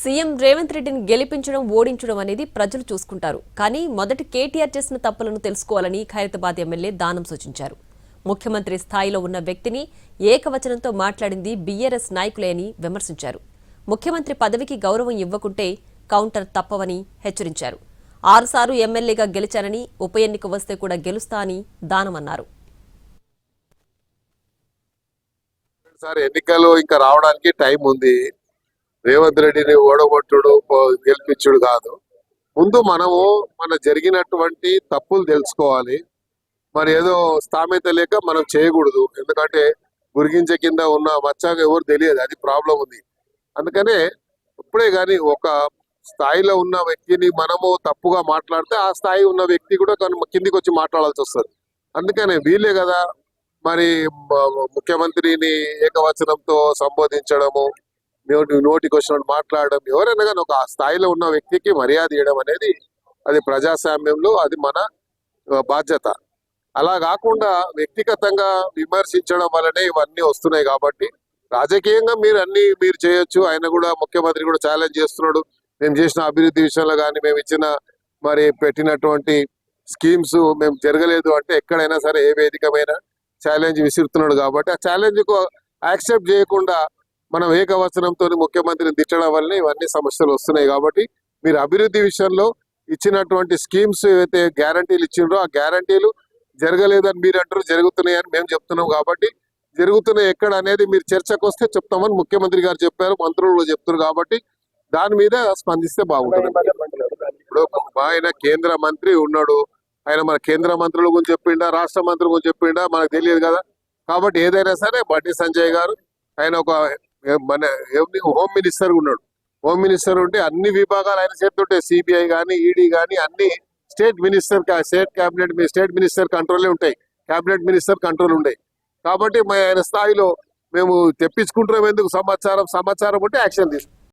CM Revanth రెడ్డిని గెలిపించడం ఓడించడం అనేది ప్రజలు చూసుకుంటారు. కానీ మొదటి కేటీఆర్ చేసిన తప్పులను తెలుసుకోవాలని ఖైరతాబాద్ ఎమ్మెల్యే దానం సూచించారు. ముఖ్యమంత్రి స్థాయిలో ఉన్న వ్యక్తిని ఏకవచనంతో మాట్లాడింది బీఆర్ఎస్ నాయకులే అని విమర్శించారు. ముఖ్యమంత్రి పదవికి గౌరవం ఇవ్వకుంటే కౌంటర్ తప్పవని హెచ్చరించారు. ఆరుసార్లు ఎమ్మెల్యేగా గెలిచానని ఉప ఎన్నిక వస్తే కూడా గెలుస్తా అని దానమన్నారు ఎన్నికలు ఇంకా రావడానికి టైం ఉంది. రేవంత్ రెడ్డిని ఓడగొట్టుడు గెలిపించుడు కాదు. ముందు మనము మన జరిగినటువంటి తప్పులు తెలుసుకోవాలి. మరి ఏదో స్థామెత లేక మనం చేయకూడదు. ఎందుకంటే గురిగించే కింద ఉన్న వచ్చాక ఎవరు తెలియదు. అది ప్రాబ్లం ఉంది. అందుకనే ఇప్పుడే కానీ ఒక స్థాయిలో ఉన్న వ్యక్తిని మనము తప్పుగా మాట్లాడితే ఆ స్థాయి ఉన్న వ్యక్తి కూడా కిందికి వచ్చి మాట్లాడాల్సి వస్తుంది. అందుకనే వీలే కదా మరి ముఖ్యమంత్రిని ఏకవచనంతో సంబోధించడము నోటి నోటికి వచ్చినట్టు మాట్లాడడం ఎవరైనా కానీ ఒక స్థాయిలో ఉన్న వ్యక్తికి మర్యాద ఇవ్వడం అనేది అది ప్రజాస్వామ్యంలో అది మన బాధ్యత. అలా కాకుండా వ్యక్తిగతంగా విమర్శించడం వల్లనే ఇవన్నీ వస్తున్నాయి కాబట్టి రాజకీయంగా మీరు అన్ని మీరు చేయొచ్చు. ఆయన కూడా ముఖ్యమంత్రి కూడా ఛాలెంజ్ చేస్తున్నాడు. మేము చేసిన అభివృద్ధి విషయంలో కానీ మేము ఇచ్చిన మరి పెట్టినటువంటి స్కీమ్స్ మేము జరగలేదు అంటే ఎక్కడైనా సరే ఏ వేదికమైన ఛాలెంజ్ విసురుతున్నాడు కాబట్టి ఆ ఛాలెంజ్కు యాక్సెప్ట్ చేయకుండా మనం ఏకవచనంతో ముఖ్యమంత్రిని దిట్టడం వల్లనే ఇవన్నీ సమస్యలు వస్తున్నాయి కాబట్టి మీరు అభివృద్ధి విషయంలో ఇచ్చినటువంటి స్కీమ్స్ ఏవైతే గ్యారంటీలు ఇచ్చిండ్రో ఆ గ్యారంటీలు జరగలేదని మీరు అంటారు జరుగుతున్నాయని మేము చెప్తున్నాం కాబట్టి జరుగుతున్నాయి ఎక్కడ అనేది మీరు చర్చకు వస్తే చెప్తామని ముఖ్యమంత్రి గారు చెప్పారు మంత్రులు కూడా చెప్తున్నారు కాబట్టి దాని మీద స్పందిస్తే బాగుంటుంది. ఇప్పుడు ఆయన కేంద్ర మంత్రి ఉన్నాడు ఆయన మన కేంద్ర మంత్రుల గురించి చెప్పిండా రాష్ట్ర మంత్రుల గురించి చెప్పిండా మనకు తెలియదు కదా. కాబట్టి ఏదైనా సరే బండి సంజయ్ గారు ఆయన ఒక మన ఎవరి హోమ్ మినిస్టర్ ఉన్నాడు. హోమ్ మినిస్టర్ ఉంటే అన్ని విభాగాలు ఆయన చేస్తుంటాయి సిబిఐ కానీ ఈడీ కానీ అన్ని state minister state cabinet state minister కంట్రోలే ఉంటాయి. క్యాబినెట్ మినిస్టర్ కంట్రోల్ ఉంటాయి కాబట్టి మా ఆయన స్థాయిలో మేము తెప్పించుకుంటున్నాం ఎందుకు? సమాచారం సమాచారం ఉంటే యాక్షన్ తీసుకుంటాం